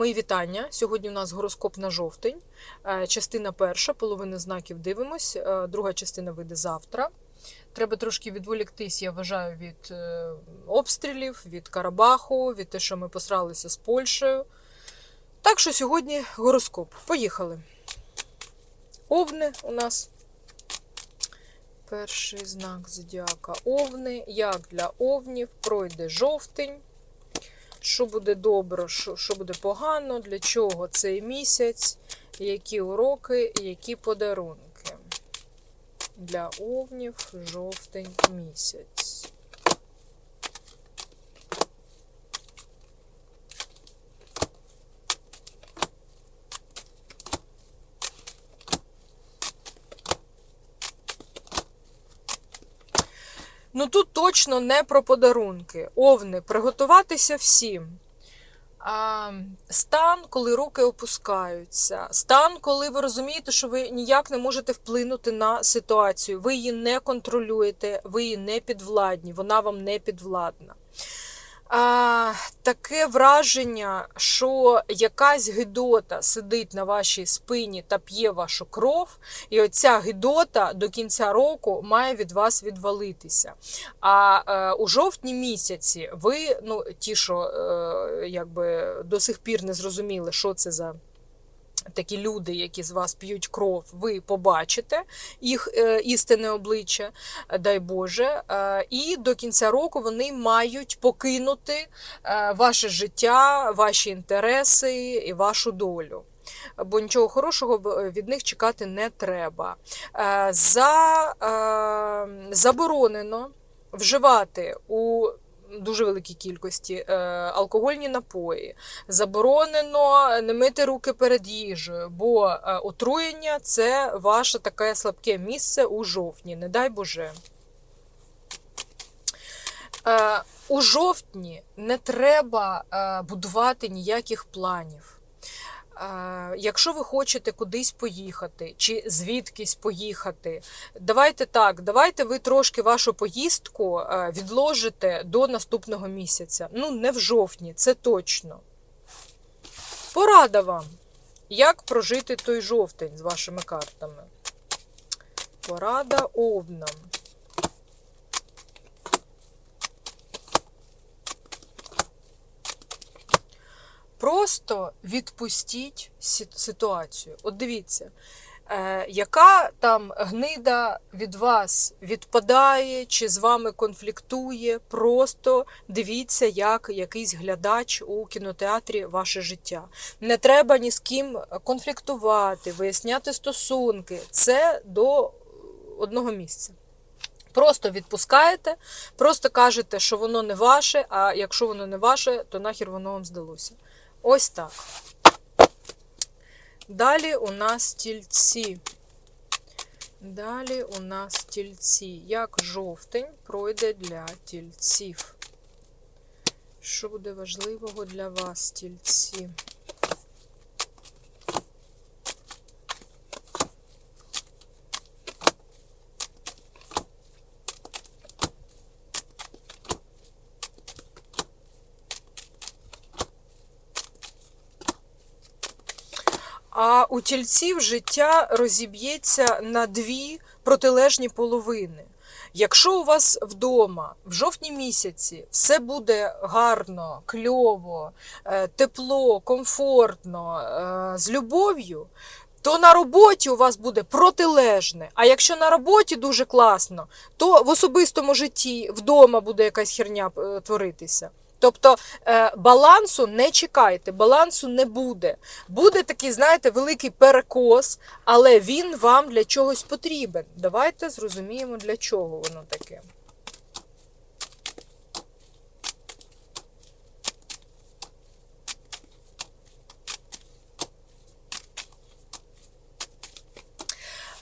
Мої вітання. Сьогодні у нас гороскоп на жовтень. Е, Частина перша, половина знаків дивимось, е, друга частина вийде завтра. Треба трошки відволіктись, я вважаю, від е, обстрілів, від Карабаху, від те, що ми посралися з Польщею. Так що сьогодні гороскоп. Поїхали. Овни у нас. Перший знак зодіака Овни. Як для овнів пройде жовтень. Що буде добре, що, що буде погано, для чого цей місяць, які уроки які подарунки. Для овнів жовтень місяць. Ну тут точно не про подарунки. Овни, приготуватися всім. А, стан, коли руки опускаються, стан, коли ви розумієте, що ви ніяк не можете вплинути на ситуацію. Ви її не контролюєте, ви її не підвладні, вона вам не підвладна. А, таке враження, що якась гидота сидить на вашій спині та п'є вашу кров, і оця гидота до кінця року має від вас відвалитися. А е, у жовтні місяці ви, ну ті, що е, якби до сих пір не зрозуміли, що це за. Такі люди, які з вас п'ють кров, ви побачите їх е, істинне обличчя, дай Боже. Е, і до кінця року вони мають покинути е, ваше життя, ваші інтереси і вашу долю. Бо нічого хорошого від них чекати не треба. За, заборонено вживати у дуже великій кількості е, алкогольні напої. Заборонено не мити руки перед їжею, бо е, отруєння це ваше таке слабке місце у жовтні, не дай Боже. Е, у жовтні не треба будувати ніяких планів. Якщо ви хочете кудись поїхати чи звідкись поїхати, давайте так, давайте ви трошки вашу поїздку е, відложите до наступного місяця. Ну, не в жовтні, це точно. Порада вам, як прожити той жовтень з вашими картами. Порада овнам. Просто відпустіть ситуацію. От дивіться, е, яка там гнида від вас відпадає чи з вами конфліктує. Просто дивіться, як якийсь глядач у кінотеатрі ваше життя. Не треба ні з ким конфліктувати, виясняти стосунки. Це до одного місця. Просто відпускаєте, просто кажете, що воно не ваше, а якщо воно не ваше, то нахер воно вам здалося. Ось так. Далі у нас тільці. Далі у нас тільці. Як жовтень пройде для тільців? Що буде важливого для вас, тільці? А у тільців життя розіб'ється на дві протилежні половини. Якщо у вас вдома в жовтні місяці все буде гарно, кльово, е, тепло, комфортно, е, з любов'ю, то на роботі у вас буде протилежне. А якщо на роботі дуже класно, то в особистому житті вдома буде якась херня е, творитися. Тобто е, балансу не чекайте, балансу не буде. Буде такий, знаєте, великий перекос, але він вам для чогось потрібен. Давайте зрозуміємо, для чого воно таке.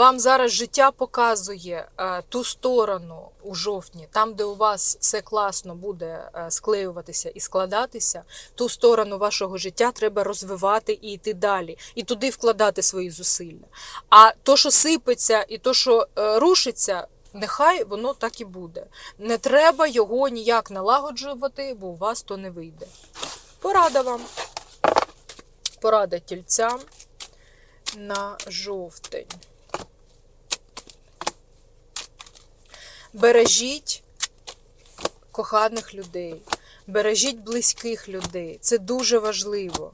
Вам зараз життя показує е, ту сторону у жовтні, там, де у вас все класно буде е, склеюватися і складатися, ту сторону вашого життя треба розвивати і йти далі, і туди вкладати свої зусилля. А то, що сипеться, і то, що е, рушиться, нехай воно так і буде. Не треба його ніяк налагоджувати, бо у вас то не вийде. Порада вам. Порада тільцям на жовтень. Бережіть коханих людей, бережіть близьких людей. Це дуже важливо.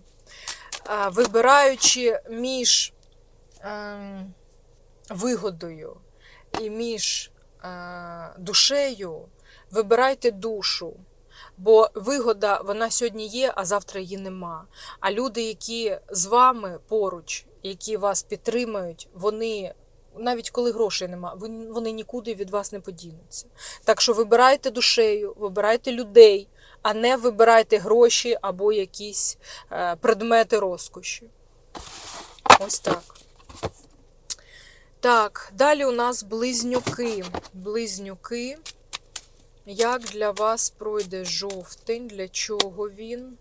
Вибираючи між ем, вигодою і між е, душею, вибирайте душу. Бо вигода вона сьогодні є, а завтра її нема. А люди, які з вами поруч, які вас підтримують, вони навіть коли грошей нема, вони нікуди від вас не подінуться. Так що вибирайте душею, вибирайте людей, а не вибирайте гроші або якісь е, предмети розкоші. Ось так. Так, далі у нас близнюки. Близнюки. Як для вас пройде жовтень? Для чого він?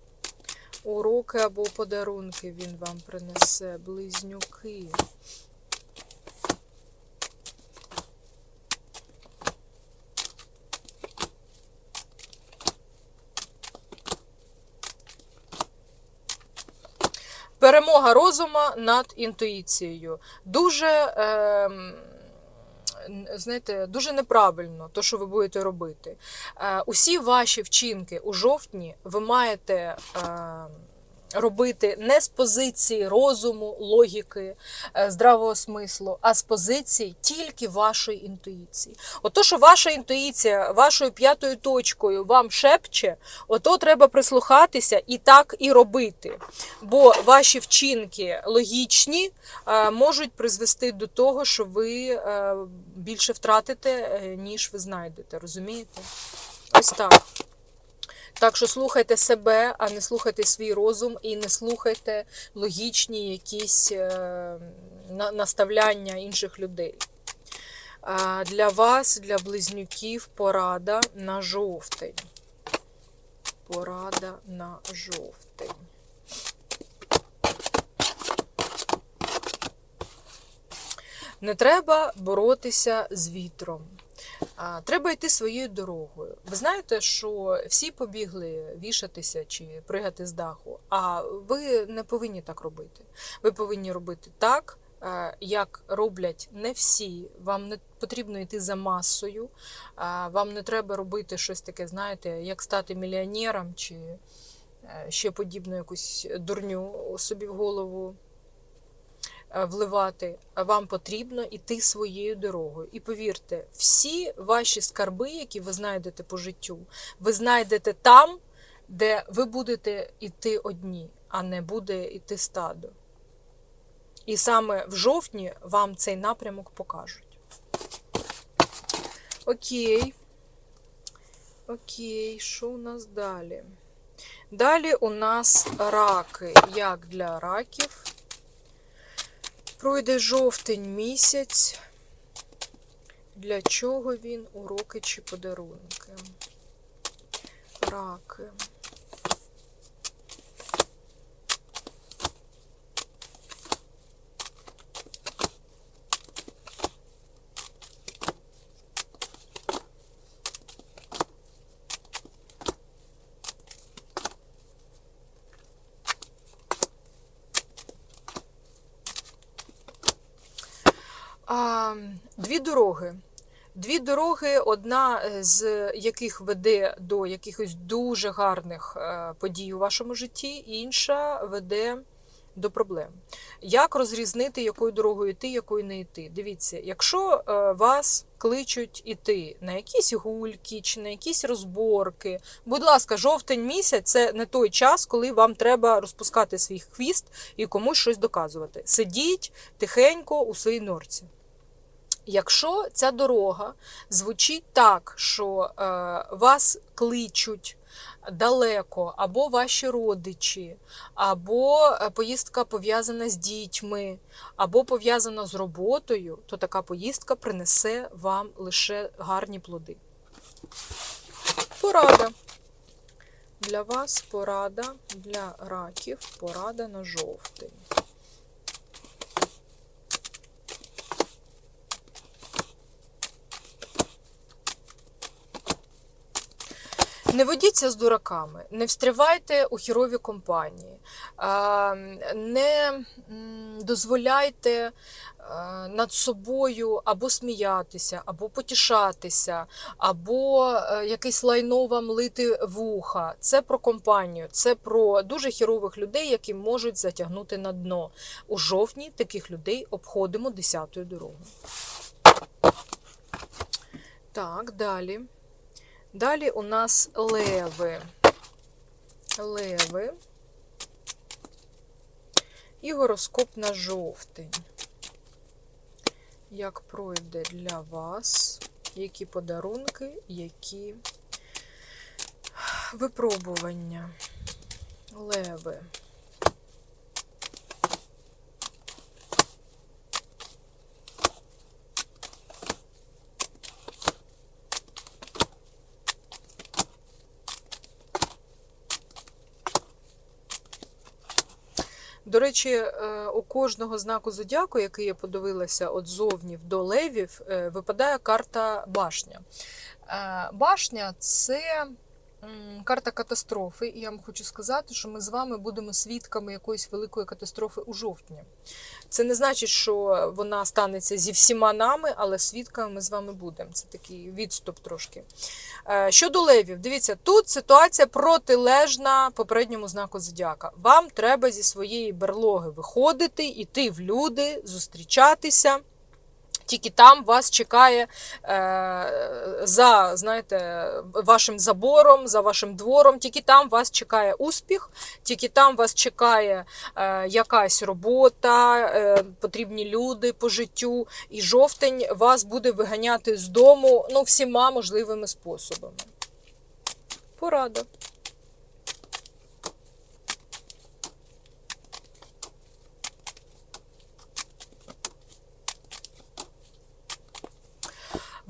Уроки або подарунки він вам принесе. Близнюки. Перемога розума над інтуїцією. Дуже, е, знаєте, дуже неправильно то, що ви будете робити. Е, усі ваші вчинки у жовтні ви маєте. ем, Робити не з позиції розуму, логіки, е, здравого смислу, а з позиції тільки вашої інтуїції. Ото, що ваша інтуїція вашою п'ятою точкою вам шепче, ото треба прислухатися і так і робити. Бо ваші вчинки логічні е, можуть призвести до того, що ви е, більше втратите, ніж ви знайдете. Розумієте? Ось так. Так що слухайте себе, а не слухайте свій розум і не слухайте логічні якісь е, наставляння інших людей. Для вас, для близнюків, порада на жовтень. Порада на жовтень. Не треба боротися з вітром. Треба йти своєю дорогою. Ви знаєте, що всі побігли вішатися чи пригати з даху, а ви не повинні так робити. Ви повинні робити так, е, як роблять не всі. Вам не потрібно йти за масою, вам не треба робити щось таке, знаєте, як стати мільйонером чи е, ще подібну якусь дурню собі в голову вливати, вам потрібно йти своєю дорогою. І повірте, всі ваші скарби, які ви знайдете по життю, ви знайдете там, де ви будете йти одні, а не буде йти стадо. І саме в жовтні вам цей напрямок покажуть. Окей. Окей, що у нас далі? Далі у нас раки. Як для раків? Пройде жовтень місяць. Для чого він? Уроки чи подарунки? Раки. А, дві дороги. Дві дороги, одна з яких веде до якихось дуже гарних е, подій у вашому житті, інша веде до проблем. Як розрізнити, якою дорогою йти, якою не йти? Дивіться, якщо е, вас кличуть іти на якісь гульки чи на якісь розборки, будь ласка, жовтень місяць це не той час, коли вам треба розпускати свій хвіст і комусь щось доказувати. Сидіть тихенько у своїй норці. Якщо ця дорога звучить так, що е, вас кличуть далеко, або ваші родичі, або е, поїздка пов'язана з дітьми, або пов'язана з роботою, то така поїздка принесе вам лише гарні плоди. Порада. Для вас порада для раків, порада на жовтень. Не ведіться з дураками, не встрявайте у хірові компанії, не дозволяйте над собою або сміятися, або потішатися, або е, якесь лайно вам лити вуха. Це про компанію, це про дуже хірових людей, які можуть затягнути на дно. У жовтні таких людей обходимо 10-ю дорогу. Так, далі. Далі у нас леви. Леви. І гороскоп на жовтень. Як пройде для вас? Які подарунки, які випробування? Леви. До речі, е, у кожного знаку зодіаку, який я подивилася от зовнів до левів, е, випадає карта башня. Е, Башня це карта катастрофи, і я вам хочу сказати, що ми з вами будемо свідками якоїсь великої катастрофи у жовтні. Це не значить, що вона станеться зі всіма нами, але свідками ми з вами будемо. Це такий відступ трошки. Е, Щодо левів, дивіться, тут ситуація протилежна попередньому знаку зодіака. Вам треба зі своєї берлоги виходити, йти в люди, зустрічатися. Тільки там вас чекає е, за знаєте, вашим забором, за вашим двором, тільки там вас чекає успіх, тільки там вас чекає е, якась робота, е, потрібні люди по життю, і жовтень вас буде виганяти з дому ну, всіма можливими способами. Порада.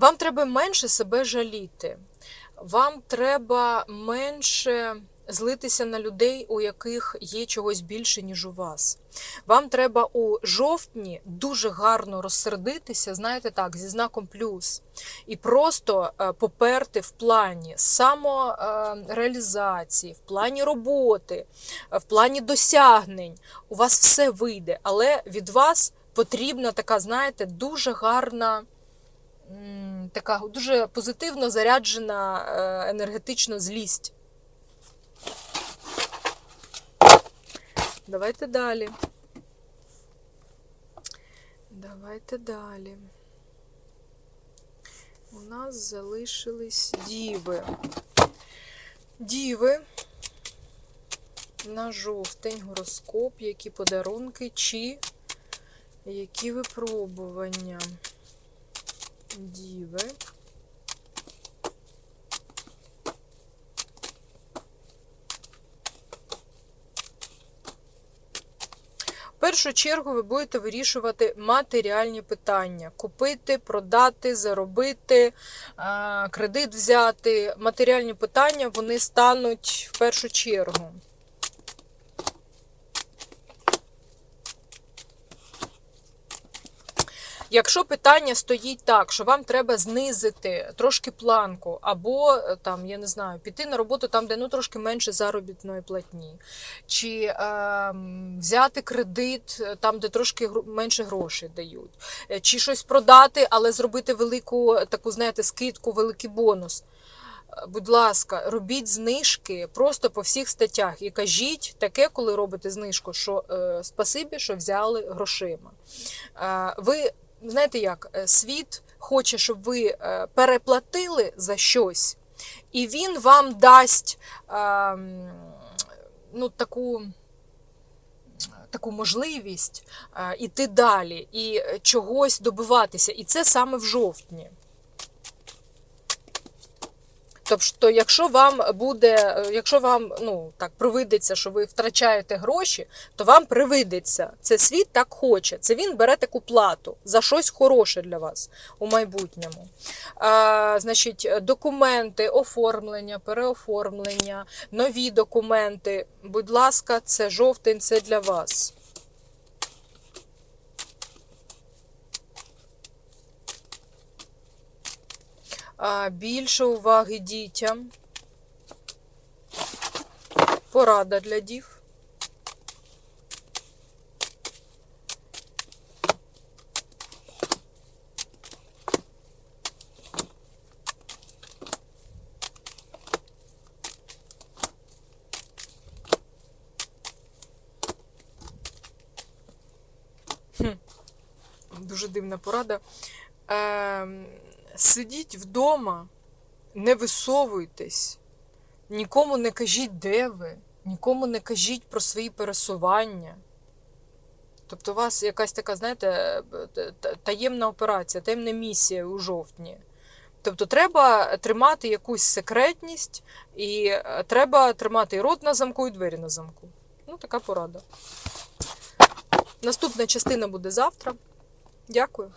Вам треба менше себе жаліти. Вам треба менше злитися на людей, у яких є чогось більше, ніж у вас. Вам треба у жовтні дуже гарно розсердитися, знаєте так, зі знаком плюс, і просто е, поперти в плані самореалізації, в плані роботи, е, в плані досягнень. У вас все вийде, але від вас потрібна така, знаєте, дуже гарна. Така дуже позитивно заряджена е, енергетична злість. Давайте далі. Давайте далі. У нас залишились діви. Діви. На жовтень гороскоп, які подарунки чи які випробування. Діви. В першу чергу ви будете вирішувати матеріальні питання: купити, продати, заробити, кредит взяти. Матеріальні питання вони стануть в першу чергу. Якщо питання стоїть так, що вам треба знизити трошки планку, або е, там, я не знаю, піти на роботу там, де ну трошки менше заробітної платні, чи е, взяти кредит е, там, де трошки менше грошей дають, е, чи щось продати, але зробити велику таку, знаєте, скидку, великий бонус. Будь ласка, робіть знижки просто по всіх статтях і кажіть таке, коли робите знижку, що е, спасибі, що взяли грошима. Е, ви знаєте як, е, світ хоче, щоб ви е, переплатили за щось, і він вам дасть е, ну, таку. Таку можливість е, іти далі і чогось добиватися. І це саме в жовтні. Тобто, якщо вам буде, якщо вам ну так привидеться, що ви втрачаєте гроші, то вам привидеться. Це світ так хоче. Це він бере таку плату за щось хороше для вас у майбутньому. А, значить, документи, оформлення, переоформлення, нові документи. Будь ласка, це жовтень, це для вас. Більше уваги дітям. Порада для дів. Дуже дивна порада. Ем, сидіть вдома, не висовуйтесь, нікому не кажіть, де ви, нікому не кажіть про свої пересування. Тобто, у вас якась така, знаєте, таємна операція, таємна місія у жовтні. Тобто, треба тримати якусь секретність, і е, треба тримати і рот на замку, і двері на замку. Ну, така порада. Наступна частина буде завтра. Дякую.